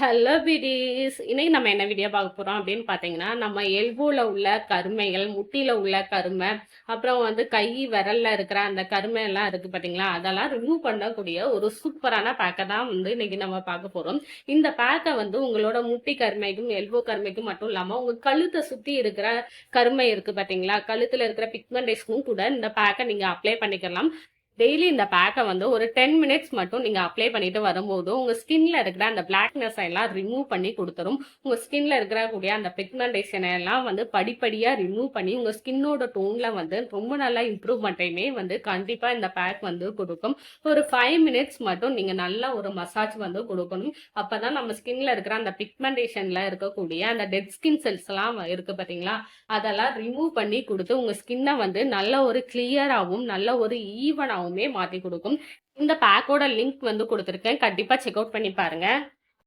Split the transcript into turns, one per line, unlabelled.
Hello பிடிஸ் இன்னைக்கு நம்ம என்ன வீடியோ பார்க்க போகிறோம் அப்படின்னு பார்த்தீங்கன்னா நம்ம எல்போவில் உள்ள கருமைகள் முட்டியில் உள்ள கருமை அப்புறம் வந்து கை விரல்ல இருக்கிற அந்த கருமை எல்லாம் இருக்குது பார்த்தீங்களா? அதெல்லாம் ரிமூவ் பண்ணக்கூடிய ஒரு சூப்பரான பேக்கை தான் வந்து இன்னைக்கு நம்ம பார்க்க போகிறோம் இந்த பேக்கை வந்து உங்களோட முட்டி கருமைக்கும் எல்போ கருமைக்கும் மட்டும் இல்லாமல் உங்கள் கழுத்தை சுற்றி இருக்கிற கருமை இருக்குது பார்த்தீங்களா? கழுத்தில் இருக்கிற பிக்மெண்டேஷனும் கூட இந்த பேக்கை நீங்கள் அப்ளை பண்ணிக்கலாம். டெய்லி இந்த பேக்கை வந்து ஒரு டென் மினிட்ஸ் மட்டும் நீங்கள் அப்ளை பண்ணிட்டு வரும்போது உங்கள் ஸ்கின்ல இருக்கிற அந்த பிளாக்னஸ் எல்லாம் ரிமூவ் பண்ணி கொடுத்துரும். உங்கள் ஸ்கின்ல இருக்கிற கூடிய அந்த பிக்மெண்டேஷனை எல்லாம் வந்து படிப்படியாக ரிமூவ் பண்ணி உங்கள் ஸ்கின்னோட டோனில் வந்து ரொம்ப நல்லா இம்ப்ரூவ்மெண்ட்டையுமே வந்து கண்டிப்பாக இந்த பேக் வந்து கொடுக்கும். ஒரு ஃபைவ் மினிட்ஸ் மட்டும் நீங்கள் நல்லா ஒரு மசாஜ் வந்து கொடுக்கணும். அப்போ தான் நம்ம ஸ்கின்ல இருக்கிற அந்த பிக்மெண்டேஷனில் இருக்கக்கூடிய அந்த டெட் ஸ்கின் செல்ஸ்லாம் இருக்குது பார்த்தீங்களா அதெல்லாம் ரிமூவ் பண்ணி கொடுத்து உங்கள் ஸ்கின்னை வந்து நல்ல ஒரு கிளியராகவும் நல்ல ஒரு ஈவனாகவும் மாற்றி கொடுக்கும். இந்த பேக்கோட லிங்க் வந்து கொடுத்துருக்கேன். கண்டிப்பாக செக் அவுட் பண்ணி பாருங்க.